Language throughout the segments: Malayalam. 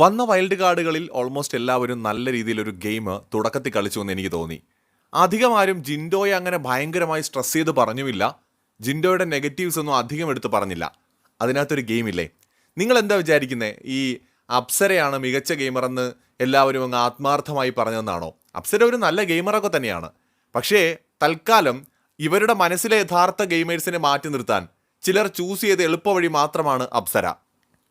വന്ന വൈൽഡ് കാർഡുകളിൽ ഓൾമോസ്റ്റ് എല്ലാവരും നല്ല രീതിയിലൊരു ഗെയിം തുടക്കത്തിൽ കളിച്ചു എന്ന് എനിക്ക് തോന്നി. അധികം ആരും ജിൻഡോയെ അങ്ങനെ ഭയങ്കരമായി സ്ട്രെസ് ചെയ്ത് പറഞ്ഞുമില്ല. ജിൻഡോയുടെ നെഗറ്റീവ്സ് ഒന്നും അധികം എടുത്ത് പറഞ്ഞില്ല. അതിനകത്തൊരു ഗെയിമില്ലേ നിങ്ങൾ എന്താ വിചാരിക്കുന്നത് ഈ അപ്സരയാണ് മികച്ച ഗെയിമർ എന്ന് എല്ലാവരും അങ്ങ് ആത്മാർത്ഥമായി പറഞ്ഞതെന്നാണോ? അപ്സര ഒരു നല്ല ഗെയിമറൊക്കെ തന്നെയാണ്. പക്ഷേ തൽക്കാലം ഇവരുടെ മനസ്സിലെ യഥാർത്ഥ ഗെയിമേഴ്സിനെ മാറ്റി നിർത്താൻ ചിലർ ചൂസ് ചെയ്ത എളുപ്പവഴി മാത്രമാണ് അപ്സര.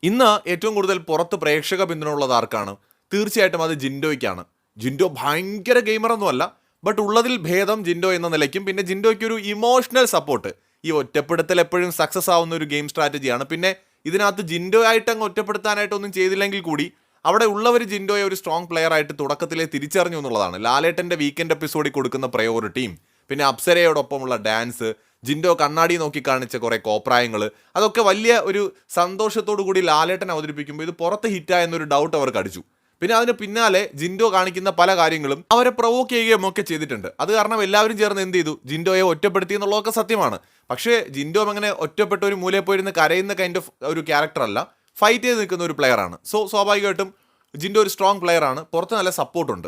ഇന്ന് ഏറ്റവും കൂടുതൽ പുറത്ത് പ്രേക്ഷക പിന്തുണ ഉള്ളത് ആർക്കാണ്? തീർച്ചയായിട്ടും അത് ജിൻഡോയ്ക്കാണ്. ജിൻഡോ ഭയങ്കര ഗെയിമറൊന്നുമല്ല ബട്ട് ഉള്ളതിൽ ഭേദം ജിൻഡോ എന്ന നിലയ്ക്കും. പിന്നെ ജിൻഡോയ്ക്ക് ഒരു ഇമോഷണൽ സപ്പോർട്ട് ഈ ഒറ്റപ്പെടുത്തൽ എപ്പോഴും സക്സസ് ആവുന്ന ഒരു ഗെയിം സ്ട്രാറ്റജിയാണ് പിന്നെ ഇതിനകത്ത് ജിൻഡോ ആയിട്ട് അങ്ങ് ഒറ്റപ്പെടുത്താനായിട്ടൊന്നും ചെയ്തില്ലെങ്കിൽ കൂടി അവിടെ ഉള്ളവർ ജിൻഡോയെ ഒരു സ്ട്രോങ് പ്ലെയർ ആയിട്ട് തുടക്കത്തിലെ തിരിച്ചറിഞ്ഞു എന്നുള്ളതാണ്. ലാലേട്ടന്റെ വീക്കെൻഡ് എപ്പിസോഡിൽ കൊടുക്കുന്ന പ്രയോറിറ്റിയും പിന്നെ അപ്സരയോടൊപ്പമുള്ള ഡാൻസ് ജിൻഡോ കണ്ണാടി നോക്കി കാണിച്ച കുറെ കോപ്രായങ്ങൾ അതൊക്കെ വലിയ ഒരു സന്തോഷത്തോടു കൂടി ലാലേട്ടൻ അവതരിപ്പിക്കുമ്പോൾ ഇത് പുറത്ത് ഹിറ്റായെന്നൊരു ഡൗട്ട് അവർക്ക് അടിച്ചു. പിന്നെ അതിന് പിന്നാലെ ജിൻഡോ കാണിക്കുന്ന പല കാര്യങ്ങളും അവരെ പ്രൊവോക്ക് ചെയ്യുകയും ഒക്കെ ചെയ്തിട്ടുണ്ട്. അത് കാരണം എല്ലാവരും ചേർന്ന് എന്ത് ചെയ്തു? ജിൻഡോയെ ഒറ്റപ്പെടുത്തി എന്നുള്ളതൊക്കെ സത്യമാണ്. പക്ഷേ ജിൻഡോ അങ്ങനെ ഒറ്റപ്പെട്ട ഒരു മൂലയിൽ പോയിരുന്ന കരയുന്ന കൈൻഡ് ഓഫ് ഒരു ക്യാരക്ടറല്ല ഫൈറ്റ് ചെയ്ത് നിൽക്കുന്ന ഒരു പ്ലെയർ ആണ്. സോ സ്വാഭാവികമായിട്ടും ജിൻഡോ ഒരു സ്ട്രോങ് പ്ലെയർ ആണ്. പുറത്ത് നല്ല സപ്പോർട്ടുണ്ട്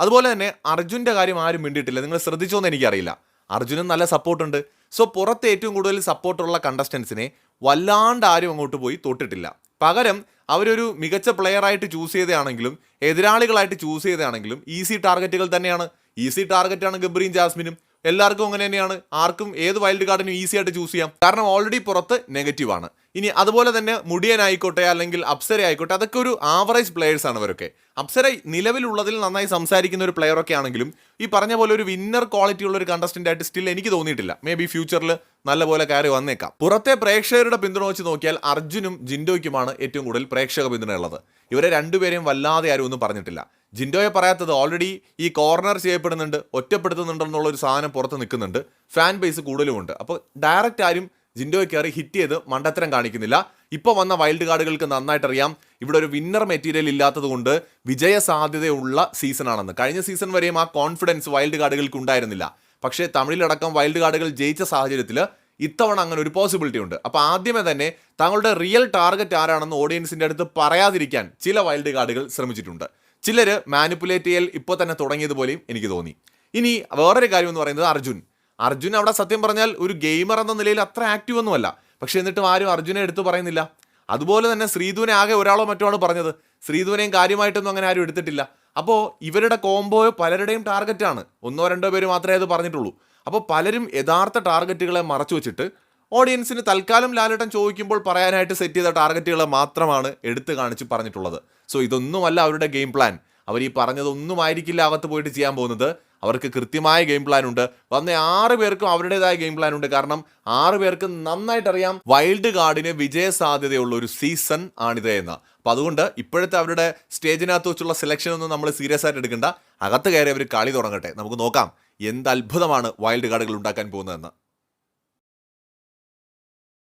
അതുപോലെ തന്നെ അർജുന്റെ കാര്യം ആരും മിണ്ടിയിട്ടില്ല. നിങ്ങൾ ശ്രദ്ധിച്ചോന്ന് എനിക്കറിയില്ല. അർജുനും നല്ല സപ്പോർട്ടുണ്ട് സോ പുറത്ത് ഏറ്റവും കൂടുതൽ സപ്പോർട്ടുള്ള കണ്ടസ്റ്റൻസിനെ വല്ലാണ്ട് ആരും അങ്ങോട്ട് പോയി തൊട്ടിട്ടില്ല. പകരം അവരൊരു മികച്ച പ്ലെയറായിട്ട് ചൂസ് ചെയ്തതാണെങ്കിലും എതിരാളികളായിട്ട് ചൂസ് ചെയ്തതാണെങ്കിലും ഈസി ടാർഗറ്റുകൾ തന്നെയാണ്. ഈസി ടാർഗറ്റാണ് ഗബ്രിയും ജാസ്മിനും. എല്ലാവർക്കും അങ്ങനെ തന്നെയാണ്. ആർക്കും ഏത് വൈൽഡ് കാർഡിനും ഈസി ആയിട്ട് ചൂസ് ചെയ്യാം. കാരണം ഓൾറെഡി പുറത്ത് നെഗറ്റീവാണ് ഇനി അതുപോലെ തന്നെ മുടിയൻ ആയിക്കോട്ടെ അല്ലെങ്കിൽ അപ്സര ആയിക്കോട്ടെ അതൊക്കെ ഒരു ആവറേജ് പ്ലെയേഴ്സ് ആണ് അവരൊക്കെ അപ്സര നിലവിലുള്ളതിൽ നന്നായി സംസാരിക്കുന്ന ഒരു പ്ലെയർ ഒക്കെ ആണെങ്കിലും ഈ പറഞ്ഞ പോലെ ഒരു വിന്നർ ക്വാളിറ്റി ഉള്ള ഒരു കണ്ടസ്റ്റന്റ് ആയിട്ട് സ്റ്റിൽ എനിക്ക് തോന്നിയിട്ടില്ല. മേ ബി ഫ്യൂച്ചറിൽ നല്ലപോലെ കയറി വന്നേക്കാം. പുറത്തെ പ്രേക്ഷകരുടെ പിന്തുണ വെച്ച് നോക്കിയാൽ അർജുനും ജിൻഡോയ്ക്കുമാണ് ഏറ്റവും കൂടുതൽ പ്രേക്ഷക പിന്തുണ ഉള്ളത്. ഇവരെ രണ്ടുപേരെയും വല്ലാതെ ആരും ഒന്നും പറഞ്ഞിട്ടില്ല. ജിൻഡോയെ പറയാത്തത് ഓൾറെഡി ഈ കോർണർ ചെയ്യപ്പെടുന്നുണ്ട് ഒറ്റപ്പെടുത്തുന്നുണ്ടെന്നുള്ള ഒരു സാധനം പുറത്ത് നിൽക്കുന്നുണ്ട്. ഫാൻ ബേസ് കൂടുതലുമുണ്ട്. അപ്പോൾ ഡയറക്റ്റ് ആരും ജിൻഡോയെ കയറി ഹിറ്റ് ചെയ്ത് മണ്ടത്തരം കാണിക്കുന്നില്ല. ഇപ്പോൾ വന്ന വൈൽഡ് കാർഡുകൾക്ക് നന്നായിട്ട് അറിയാം ഇവിടെ ഒരു വിന്നർ മെറ്റീരിയൽ ഇല്ലാത്തതുകൊണ്ട് വിജയ സാധ്യതയുള്ള സീസണാണെന്ന് കഴിഞ്ഞ സീസൺ വരെയും ആ കോൺഫിഡൻസ് വൈൽഡ് കാർഡുകൾക്ക് ഉണ്ടായിരുന്നില്ല. പക്ഷേ തമിഴിലടക്കം വൈൽഡ് കാർഡുകൾ ജയിച്ച സാഹചര്യത്തിൽ ഇത്തവണ അങ്ങനെ ഒരു പോസിബിലിറ്റി ഉണ്ട്. അപ്പോൾ ആദ്യമേ തന്നെ താങ്കളുടെ റിയൽ ടാർഗറ്റ് ആരാണെന്ന് ഓഡിയൻസിന്റെ അടുത്ത് പറയാതിരിക്കാൻ ചില വൈൽഡ് കാർഡുകൾ ശ്രമിച്ചിട്ടുണ്ട്. ചിലർ മാനിപ്പുലേറ്റ് ചെയ്യൽ ഇപ്പോൾ തന്നെ തുടങ്ങിയതുപോലെയും എനിക്ക് തോന്നി. ഇനി വേറൊരു കാര്യം എന്ന് പറയുന്നത് അർജുൻ. അർജുൻ അവിടെ സത്യം പറഞ്ഞാൽ ഒരു ഗെയിമർ എന്ന നിലയിൽ അത്ര ആക്റ്റീവ് ഒന്നുമല്ല. പക്ഷെ എന്നിട്ടും ആരും അർജുനെ എടുത്തു പറയുന്നില്ല. അതുപോലെ തന്നെ ശ്രീധുവിനെ ആകെ ഒരാളോ മറ്റോ ആണ് പറഞ്ഞത്. ശ്രീധുവിനെയും കാര്യമായിട്ടൊന്നും അങ്ങനെ ആരും എടുത്തിട്ടില്ല. അപ്പോൾ ഇവരുടെ കോംബോ പലരുടെയും ടാർഗറ്റാണ് ഒന്നോ രണ്ടോ പേര് മാത്രമേ അത് പറഞ്ഞിട്ടുള്ളൂ. അപ്പോൾ പലരും യഥാർത്ഥ ടാർഗറ്റുകളെ മറച്ചു വെച്ചിട്ട് ഓഡിയൻസിന് തൽക്കാലം ലാലേട്ടൻ ചോദിക്കുമ്പോൾ പറയാനായിട്ട് സെറ്റ് ചെയ്ത ടാർഗറ്റുകളെ മാത്രമാണ് എടുത്തു കാണിച്ച് പറഞ്ഞിട്ടുള്ളത്. സോ ഇതൊന്നുമല്ല അവരുടെ ഗെയിം പ്ലാൻ അവർ ഈ പറഞ്ഞതൊന്നും ആയിരിക്കില്ല അകത്ത് പോയിട്ട് ചെയ്യാൻ പോകുന്നത്. അവർക്ക് കൃത്യമായ ഗെയിം പ്ലാൻ ഉണ്ട്. വന്ന ആറ് പേർക്കും അവരുടേതായ ഗെയിം പ്ലാൻ ഉണ്ട്. കാരണം ആറ് പേർക്ക് നന്നായിട്ട് അറിയാം വൈൽഡ് കാർഡിന് വിജയ സാധ്യതയുള്ള ഒരു സീസൺ ആണിത് എന്ന്. അപ്പൊ അതുകൊണ്ട് ഇപ്പോഴത്തെ അവരുടെ സ്റ്റേജിനകത്ത് വെച്ചുള്ള സെലക്ഷൻ ഒന്നും നമ്മൾ സീരിയസ് ആയിട്ട് എടുക്കണ്ട. അകത്ത് കയറി അവർ കളി തുടങ്ങട്ടെ. നമുക്ക് നോക്കാം. എന്ത് അത്ഭുതമാണ് വൈൽഡ് കാർഡുകൾ ഉണ്ടാക്കാൻ പോകുന്നതെന്ന്.